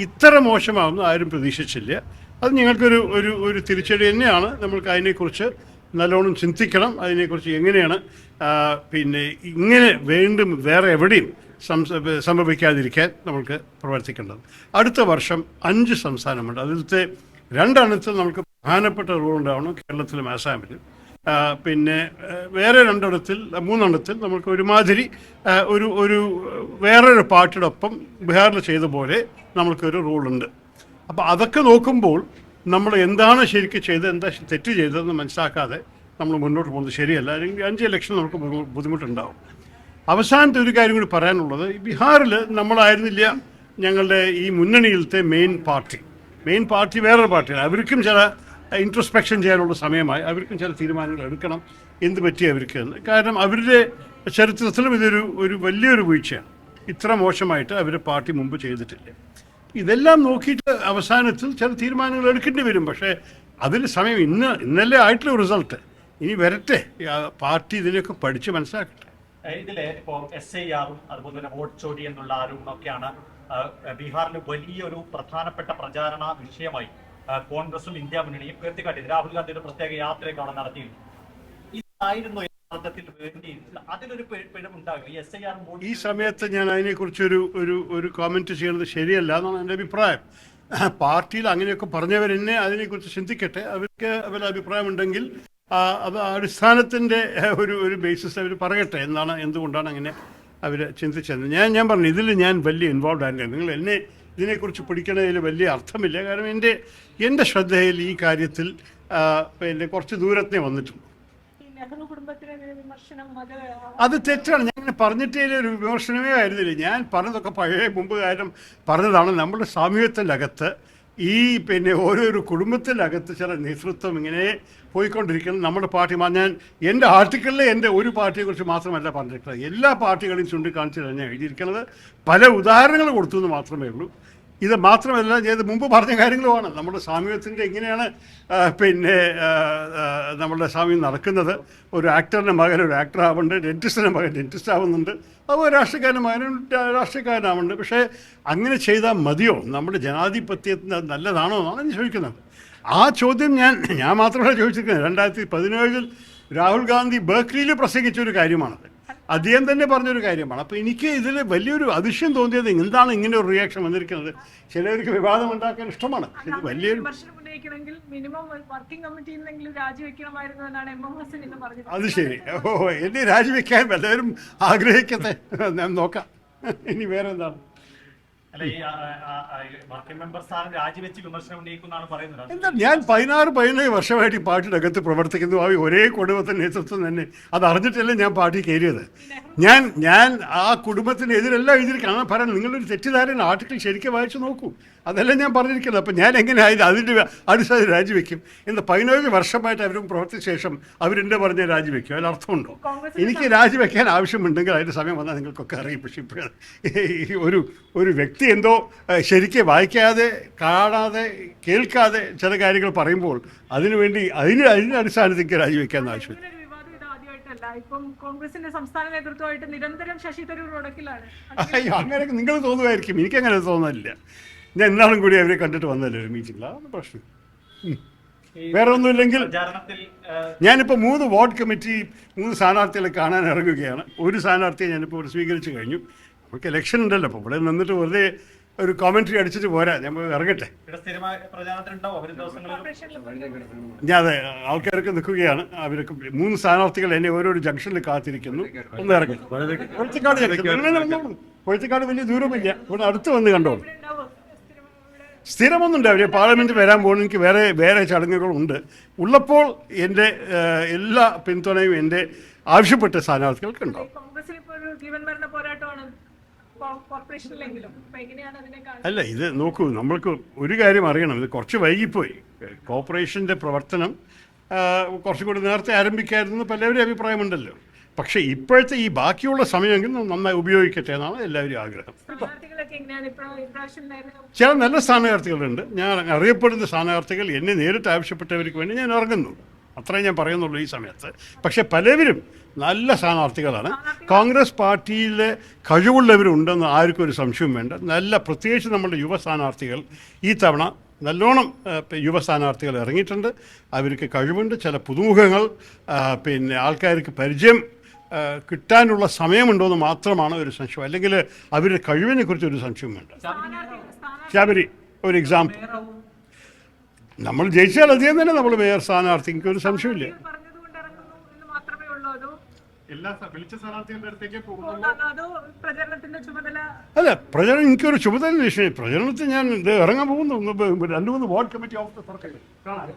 ഇത്ര മോശമാവുന്നു ആരും പ്രതീക്ഷിച്ചില്ല. അത് ഞങ്ങൾക്കൊരു ഒരു ഒരു തിരിച്ചടി തന്നെയാണ്. നമ്മൾക്ക് അതിനെക്കുറിച്ച് നല്ലോണം ചിന്തിക്കണം. അതിനെക്കുറിച്ച് എങ്ങനെയാണ് പിന്നെ ഇങ്ങനെ വീണ്ടും വേറെ എവിടെയും സംഭവിക്കാതിരിക്കാൻ നമ്മൾക്ക് പ്രവർത്തിക്കേണ്ടത്. അടുത്ത വർഷം അഞ്ച് സംസ്ഥാനമുണ്ട്. അതിലത്തെ രണ്ടെണ്ണത്തിൽ നമുക്ക് പ്രധാനപ്പെട്ട റൂൾ ഉണ്ടാവണം കേരളത്തിലും ആസാമിലും. പിന്നെ വേറെ രണ്ടിടത്തിൽ മൂന്നെണ്ണത്തിൽ നമുക്ക് ഒരുമാതിരി ഒരു ഒരു വേറൊരു പാർട്ടിയുടെ ഒപ്പം ബീഹാറിൽ ചെയ്ത പോലെ നമുക്കൊരു റൂളുണ്ട്. അപ്പോൾ അതൊക്കെ നോക്കുമ്പോൾ നമ്മൾ എന്താണ് ശരിക്കും ചെയ്തത് എന്താ തെറ്റ് ചെയ്തതെന്ന് മനസ്സിലാക്കാതെ നമ്മൾ മുന്നോട്ട് പോകുന്നത് ശരിയല്ല. അല്ലെങ്കിൽ അഞ്ച് ലക്ഷം നമുക്ക് ബുദ്ധി- ബുദ്ധിമുട്ടുണ്ടാവും. അവസാനത്തെ ഒരു കാര്യം കൂടി പറയാനുള്ളത് ബീഹാറിൽ നമ്മളായിരുന്നില്ല ഞങ്ങളുടെ ഈ മുന്നണിയിലത്തെ മെയിൻ പാർട്ടി. മെയിൻ പാർട്ടി വേറൊരു പാർട്ടിയാണ്. അവർക്കും ചില ഇൻട്രസ്പെക്ഷൻ ചെയ്യാനുള്ള സമയമായി. അവർക്കും ചില തീരുമാനങ്ങൾ എടുക്കണം. എന്ത് പറ്റി അവർക്ക്? കാരണം അവരുടെ ചരിത്രത്തിലും ഇതൊരു ഒരു വലിയൊരു വീഴ്ചയാണ്. ഇത്ര മോശമായിട്ട് അവരുടെ പാർട്ടി മുമ്പ് ചെയ്തിട്ടില്ല. ഇതെല്ലാം നോക്കിയിട്ട് അവസാനത്തിൽ ചില തീരുമാനങ്ങൾ എടുക്കേണ്ടി വരും. പക്ഷേ അതിന് സമയം ഇന്ന് ഇന്നലെ ആയിട്ടുള്ള റിസൾട്ട് ഇനി വരട്ടെ. പാർട്ടി ഇതിനെയൊക്കെ പഠിച്ച് മനസ്സിലാക്കട്ടെ. ഇതിലെ ഇപ്പോൾ എസ് ഐ ആറും അതുപോലെ തന്നെ വോട്ട് ചോരി എന്നുള്ള ആരോപണമൊക്കെയാണ് ബീഹാറിൽ വലിയൊരു പ്രധാനപ്പെട്ട പ്രചാരണ വിഷയമായി കോൺഗ്രസും ഇന്ത്യ മുന്നണിയും ഉയർത്തിക്കാട്ടിയത്. രാഹുൽ ഗാന്ധിയുടെ പ്രത്യേക യാത്രയൊക്കെ അവിടെ നടത്തിയിരുന്നു ഇതായിരുന്നു ഈ സമയത്ത് ഞാൻ അതിനെക്കുറിച്ചൊരു ഒരു ഒരു കമന്റ് ചെയ്യുന്നത് ശരിയല്ല എന്നാണ് എന്റെ അഭിപ്രായം. പാർട്ടിയിൽ അങ്ങനെയൊക്കെ പറഞ്ഞവരെന്നെ അതിനെക്കുറിച്ച് ചിന്തിക്കട്ടെ. അവർക്ക് അവരുടെ അഭിപ്രായമുണ്ടെങ്കിൽ അത് അടിസ്ഥാനത്തിന്റെ ഒരു ഒരു ബേസിസ് അവർ പറയട്ടെ എന്താണ് എന്തുകൊണ്ടാണ് അങ്ങനെ അവർ ചിന്തിച്ചത്. ഞാൻ ഞാൻ പറഞ്ഞു ഇതിൽ ഞാൻ വലിയ ഇൻവോൾവ് ആയിരുന്നു നിങ്ങൾ എന്നെ ഇതിനെക്കുറിച്ച് പിടിക്കുന്നതിൽ വലിയ അർത്ഥമില്ല. കാരണം എന്റെ എന്റെ ശ്രദ്ധയിൽ ഈ കാര്യത്തിൽ പിന്നെ കുറച്ച് ദൂരത്തേ വന്നിട്ടുണ്ട്. അത് അത് തെറ്റാണ്. ഞാൻ ഇങ്ങനെ പറഞ്ഞിട്ടേ ഒരു വിമർശനമേ ആയിരുന്നില്ല. ഞാൻ പറഞ്ഞതൊക്കെ പഴയ മുമ്പ് കാരണം പറഞ്ഞതാണ്. നമ്മുടെ സാമൂഹ്യത്തിന്റെ അകത്ത് ഈ പിന്നെ ഓരോരോ കുടുംബത്തിനകത്ത് ചില നേതൃത്വം ഇങ്ങനെ പോയിക്കൊണ്ടിരിക്കുന്നത് നമ്മുടെ പാർട്ടി ഞാൻ എന്റെ ആർട്ടിക്കിളിൽ എന്റെ ഒരു പാർട്ടിയെക്കുറിച്ച് മാത്രമല്ല പറഞ്ഞിട്ടുള്ളത്. എല്ലാ പാർട്ടികളെയും ചൂണ്ടിക്കാണിച്ച് തന്നെ എഴുതിയിരിക്കുന്നത് പല ഉദാഹരണങ്ങൾ കൊടുത്തു എന്ന് മാത്രമേ ഉള്ളൂ. ഇത് മാത്രമല്ല ഇത് മുമ്പ് പറഞ്ഞ കാര്യങ്ങളുമാണ്. നമ്മുടെ സാമൂഹ്യത്തിന്റെ എങ്ങനെയാണ് പിന്നെ നമ്മുടെ സാമൂഹ്യം നടക്കുന്നത്. ഒരു ആക്ടറിന്റെ മകൻ ഒരു ആക്ടർ ആവുന്നുണ്ട് ഡെന്റിസ്റ്റിന്റെ മകൻ ഡെന്റിസ്റ്റ് ആവുന്നുണ്ട് അതുപോലെ രാഷ്ട്രീയക്കാരന്റെ മകനും രാഷ്ട്രീയക്കാരനാവുന്നുണ്ട്. പക്ഷേ അങ്ങനെ ചെയ്താൽ മതിയോ? നമ്മുടെ ജനാധിപത്യത്തിന് നല്ലതാണോ എന്നാണ് ഞാൻ ചോദിക്കുന്നത്. ആ ചോദ്യം ഞാൻ ഞാൻ മാത്രമല്ല ചോദിച്ചിരിക്കുന്നത്. രണ്ടായിരത്തി പതിനേഴിൽ രാഹുൽ ഗാന്ധി ബേക്കറിയിൽ പ്രസംഗിച്ച ഒരു കാര്യമാണത്. അദ്ദേഹം തന്നെ പറഞ്ഞൊരു കാര്യമാണ്. അപ്പോൾ എനിക്ക് ഇതിൽ വലിയൊരു അതിശയം തോന്നിയത് എന്താണ് ഇങ്ങനെ ഒരു റിയാക്ഷൻ വന്നിരിക്കുന്നത്? ചിലവർക്ക് വിവാദം ഉണ്ടാക്കാൻ ഇഷ്ടമാണ്. ഇത് വലിയൊരു അത് ശരി. ഓ എന്നെ രാജിവെക്കാൻ എല്ലാവരും ആഗ്രഹിക്കട്ടെ. ഞാൻ നോക്കാം. ഇനി വേറെ എന്താണ് എന്താ ഞാൻ പതിനാറ് പതിനേഴ് വർഷമായിട്ട് ഈ പാർട്ടിയുടെ അകത്ത് പ്രവർത്തിക്കുന്നു. ആ ഒരേ കുടുംബത്തിന്റെ നേതൃത്വം തന്നെ. അത് അറിഞ്ഞിട്ടല്ലേ ഞാൻ പാർട്ടി കയറിയത്. ഞാൻ ഞാൻ ആ കുടുംബത്തിനെതിരെല്ലാം എഴുതിയിരിക്കണം ഭരണം. നിങ്ങളൊരു തെറ്റിദ്ധാരണ ആർട്ടിക്കിൾ ശരിക്കും വായിച്ചു നോക്കൂ. അതല്ല ഞാൻ പറഞ്ഞിരിക്കുന്നത്? അപ്പം ഞാൻ എങ്ങനെ ആയത് അതിന്റെ അടിസ്ഥാനത്തിൽ രാജിവെക്കും. എന്ന് പതിനേഴ് വർഷമായിട്ട് അവരും പ്രവർത്തിച്ച ശേഷം അവരെന്നെ പറഞ്ഞ രാജിവെക്കും? അതിൽ അർത്ഥമുണ്ടോ? എനിക്ക് രാജിവെക്കാൻ ആവശ്യമുണ്ടെങ്കിൽ അതിന്റെ സമയം വന്നാൽ നിങ്ങൾക്കൊക്കെ അറിയും. പക്ഷേ ഇപ്പോൾ ഒരു ഒരു വ്യക്തി എന്തോ ശരിക്ക് വായിക്കാതെ കാണാതെ കേൾക്കാതെ ചില കാര്യങ്ങൾ പറയുമ്പോൾ അതിനുവേണ്ടി അതിന് അതിന്റെ അടിസ്ഥാനത്തിൽ എനിക്ക് രാജിവെക്കാൻ ആവശ്യമില്ല. ഇപ്പം കോൺഗ്രസിന്റെ സംസ്ഥാന നേതൃത്വമായിട്ട് നിരന്തരം ശശി തരൂർ ഉടക്കിലാണ് അയ്യോ നിങ്ങൾ തോന്നുമായിരിക്കും. എനിക്കങ്ങനെ തോന്നുന്നില്ല ഞാൻ എന്നാളും കൂടി അവരെ കണ്ടിട്ട് വന്നല്ലേ ഒരു മീറ്റിംഗിൽ അതാണ് പ്രശ്നം. വേറെ ഒന്നുമില്ലെങ്കിൽ ഞാനിപ്പോൾ മൂന്ന് വാർഡ് കമ്മിറ്റി മൂന്ന് സ്ഥാനാർത്ഥികളെ കാണാൻ ഇറങ്ങുകയാണ്. ഒരു സ്ഥാനാർത്ഥിയെ ഞാനിപ്പോൾ ഇവിടെ സ്വീകരിച്ചു കഴിഞ്ഞു. നമുക്ക് ഇലക്ഷൻ ഉണ്ടല്ലോ അപ്പോൾ ഇവിടെ നിന്നിട്ട് വെറുതെ ഒരു കോമൻട്രി അടിച്ചിട്ട് പോരാ. ഞാൻ പോയി ഇറങ്ങട്ടെ. ഞാൻ അതെ ആൾക്കാരൊക്കെ നിൽക്കുകയാണ്. അവരൊക്കെ മൂന്ന് സ്ഥാനാർത്ഥികൾ എന്നെ ഓരോ ജംഗ്ഷനിൽ കാത്തിരിക്കുന്നു. ഒന്ന് ഇറങ്ങി. കൊഴുത്തിക്കാട് ജംഗ്ഷൻ വലിയ ദൂരമില്ല. ഇവിടെ അടുത്ത് വന്ന് കണ്ടോളൂ ഇവിടെ ഉണ്ടാവും സ്ഥിരം ഇവിടെ സ്ഥിരമൊന്നും ഉണ്ടാവില്ല പാർലമെന്റിൽ വരാൻ പോകുന്ന. എനിക്ക് വേറെ വേറെ ചടങ്ങുകളുണ്ട്. ഉള്ളപ്പോൾ എന്റെ എല്ലാ പിന്തുണയും എന്റെ ആവശ്യപ്പെട്ട സ്ഥാനാർത്ഥികൾക്ക് ഉണ്ടാവും അല്ല ഇത് നോക്കൂ. നമ്മൾക്ക് ഒരു കാര്യം അറിയണം. ഇത് കുറച്ച് വൈകിപ്പോയി. കോർപ്പറേഷന്റെ പ്രവർത്തനം കുറച്ചുകൂടി കുറച്ചും കൂടി നേരത്തെ ആരംഭിക്കായിരുന്നു പലവരും അഭിപ്രായമുണ്ടല്ലോ. പക്ഷേ ഇപ്പോഴത്തെ ഈ ബാക്കിയുള്ള സമയമെങ്കിലും നന്നായി ഉപയോഗിക്കട്ടെ എന്നാണ് എല്ലാവരും ആഗ്രഹം. ചില നല്ല സ്ഥാനാർത്ഥികളുണ്ട്. ഞാൻ അറിയപ്പെടുന്ന സ്ഥാനാർത്ഥികൾ എന്നെ നേരിട്ട് ആവശ്യപ്പെട്ടവർക്ക് വേണ്ടി ഞാൻ ഇറങ്ങുന്നു. അത്രേ ഞാൻ പറയുന്നുള്ളൂ ഈ സമയത്ത്. പക്ഷേ പലവരും നല്ല സ്ഥാനാർത്ഥികളാണ്. കോൺഗ്രസ് പാർട്ടിയിലെ കഴിവുള്ളവരുണ്ടെന്ന് ആർക്കും ഒരു സംശയവും വേണ്ട. നല്ല പ്രത്യേകിച്ച് നമ്മുടെ യുവ സ്ഥാനാർത്ഥികൾ ഈ തവണ നല്ലോണം യുവ സ്ഥാനാർത്ഥികൾ ഇറങ്ങിയിട്ടുണ്ട്. അവർക്ക് കഴിവുണ്ട്. ചില പുതുമുഖങ്ങൾ പിന്നെ ആൾക്കാർക്ക് പരിചയം കിട്ടാനുള്ള സമയമുണ്ടോ എന്ന് മാത്രമാണ് ഒരു സംശയം. അല്ലെങ്കിൽ അവരുടെ കഴിവിനെ കുറിച്ച് ഒരു സംശയം വേണ്ട. ശബരി ഒരു എക്സാമ്പിൾ നമ്മൾ ജയിച്ചാൽ അധികം തന്നെ നമ്മൾ മേയർ സ്ഥാനാർത്ഥി. എനിക്ക് ഒരു സംശയമില്ല? അതോ അല്ല പ്രചരണം എനിക്കൊരു ചുമതല പ്രചരണത്തിൽ ഞാൻ ഇത് ഇറങ്ങാൻ പോകുന്നു. രണ്ട് മൂന്ന് വാർഡ് കമ്മിറ്റി ഓഫീസ് തുറക്കട്ടെ കാണാം.